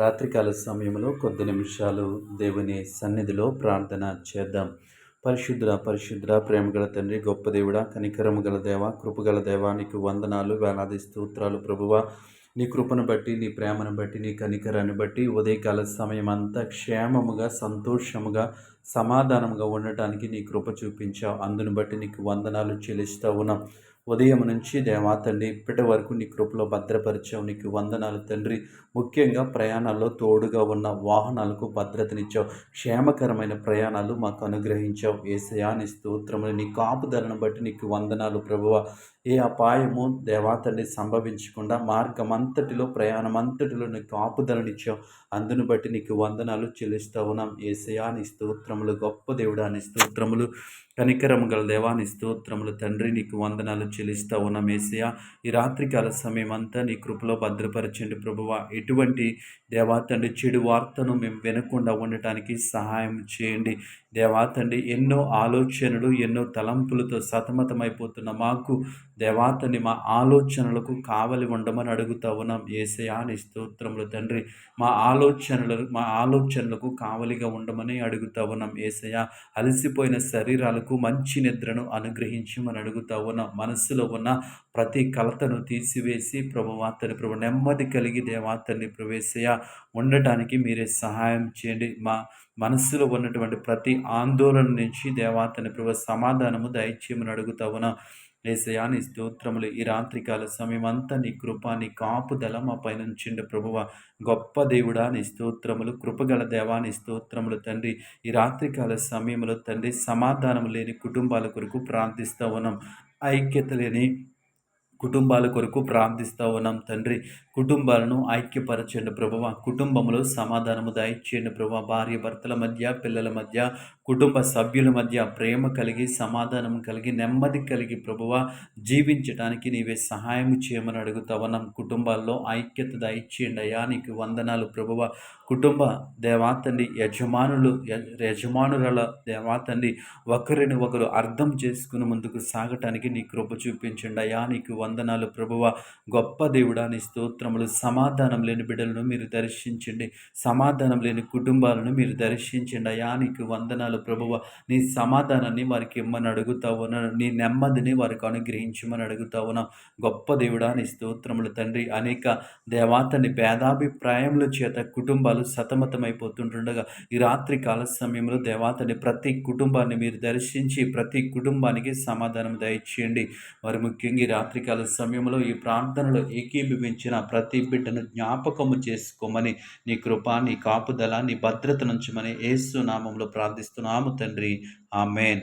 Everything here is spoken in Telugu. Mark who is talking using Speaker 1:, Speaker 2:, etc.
Speaker 1: రాత్రికాల సమయంలో కొద్ది నిమిషాలు దేవుని సన్నిధిలో ప్రార్థన చేద్దాం. పరిశుద్ర పరిశుద్ర ప్రేమగల తండ్రి గొప్ప దేవుడా కనికరము గల దేవ కృపగల దేవ నీకు వందనాలు వేలాది స్తోత్రాలు ప్రభువ. నీ కృపను బట్టి నీ ప్రేమను బట్టి నీ కనికరాన్ని బట్టి ఉదయకాల సమయం అంతా క్షేమముగా సంతోషముగా సమాధానముగా ఉండటానికి నీ కృప చూపించావు. అందును బట్టి నీకు వందనాలు చెల్లిస్తూ ఉన్నాం. ఉదయం నుంచి దేవా తండ్రి ఇప్పటి వరకు నీ కృపలో భద్రపరిచావు. నీకు వందనాలు తండ్రి. ముఖ్యంగా ప్రయాణాల్లో తోడుగా ఉన్న వాహనాలకు భద్రతనిచ్చావు. క్షేమకరమైన ప్రయాణాలు మాకు అనుగ్రహించావు. ఏసయాని స్తోత్రములు నీ కాపుదలను బట్టి నీకు వందనాలు ప్రభువ. ఏ అపాయము దేవాతండి సంభవించకుండా మార్గం అంతటిలో ప్రయాణం అంతటిలో నీకు కాపుదలనిచ్చావు. అందును బట్టి నీకు వందనాలు చెల్లిస్తా ఉన్నాం. ఏసయాని స్తోత్రములు గొప్ప దేవుడాని స్తోత్రములు కనికరము గల దేవాని స్తోత్రములు తండ్రి. నీకు వందనాలు చెల్లిస్తా ఉన్నాం ఏసయ ఈ రాత్రికాల సమయం అంతా నీ కృపలో భద్రపరచండి ప్రభువ. ఎటువంటి దేవాతండి చెడు వార్తను మేము వినకుండా ఉండటానికి సహాయం చేయండి. దేవాతండి ఎన్నో ఆలోచనలు ఎన్నో తలంపులతో సతమతమైపోతున్న మాకు దేవాతని మా ఆలోచనలకు కావలి ఉండమని అడుగుతా ఉన్నాం. ఏసయాని స్తోత్రములు తండ్రి మా ఆలోచనలు మా ఆలోచనలకు కావలిగా ఉండమని అడుగుతా ఉన్నాం. ఏసయ అలసిపోయిన శరీరాలకు మంచి నిద్రను అనుగ్రహించమని అడుగుతా ఉన్నాం. మనస్సులో ఉన్న ప్రతి కలతను తీసివేసి ప్రభువాతని ప్రభు నెమ్మది కలిగి దేవాతని ప్రవేశయ ఉండటానికి మీరే సహాయం చేయండి. మా మనస్సులో ఉన్నటువంటి ప్రతి ఆందోళన నుంచి దేవాతని ప్రభు సమాధానము దయచేయమని అడుగుతా ఏసయా నీ స్తోత్రములు ఈ రాత్రికాల సమయం అంతా నీ కృప నీ కాపుదల మా పైన ఉంచిండు ప్రభువ. గొప్ప దేవుడా నీ స్తోత్రములు కృపగల దేవాని స్తోత్రములు తండ్రి. ఈ రాత్రికాల సమయంలో తండ్రి సమాధానం లేని కుటుంబాల కొరకు ప్రార్థిస్తూ ఉన్నాం. ఐక్యత లేని కుటుంబాల కొరకు ప్రార్థిస్తూ ఉన్నాం తండ్రి. కుటుంబాలను ఐక్యపరచండి ప్రభువ. కుటుంబంలో సమాధానము దయచేయండి ప్రభు భార్య భర్తల మధ్య పిల్లల మధ్య కుటుంబ సభ్యుల మధ్య ప్రేమ కలిగి సమాధానం కలిగి నెమ్మది కలిగి ప్రభువ జీవించడానికి నీవే సహాయం చేయమని అడుగుతా ఉన్నాం. కుటుంబాల్లో ఐక్యత దయచేయండి అయ్యా. నీకు వందనాలు ప్రభువ. కుటుంబ దేవాతండి యజమానులు యజమానుల దేవాతండి ఒకరిని ఒకరు అర్థం చేసుకుని ముందుకు సాగటానికి నీ కృప చూపించండి అయ్యా. నీకు వందనాలు ప్రభువ. గొప్ప దేవుడా నీ స్తోత్రములు సమాధానం లేని బిడ్డలను మీరు దర్శించండి. సమాధానం లేని కుటుంబాలను మీరు దర్శించండి. అయ్యా నీకు వందనాలు ప్రభువ. నీ సమాధానాన్ని వారికి ఇమ్మని అడుగుతా ఉన్నా నీ నెమ్మదిని వారికి అనుగ్రహించమని అడుగుతా ఉన్నాం. గొప్ప దేవుడా నీ స్తోత్రములు తండ్రి. అనేక దేవాతని భేదాభిప్రాయముల చేత కుటుంబాలు సతమతమైపోతుంటుండగా ఈ రాత్రి కాల సమయంలో దేవాతని ప్రతి కుటుంబాన్ని మీరు దర్శించి ప్రతి కుటుంబానికి సమాధానం దయచేయండి. వారు ముఖ్యంగా ఈ రాత్రికాల సమయంలో ఈ ప్రార్థనలో ఏకీభవించిన ప్రతి బిడ్డను జ్ఞాపకము చేసుకోమని నీ కృప నీ కాపుదల నీ భద్రత నుంచమని ఏసు నామంలో ప్రార్థిస్తున్నాము తండ్రి. ఆమెన్.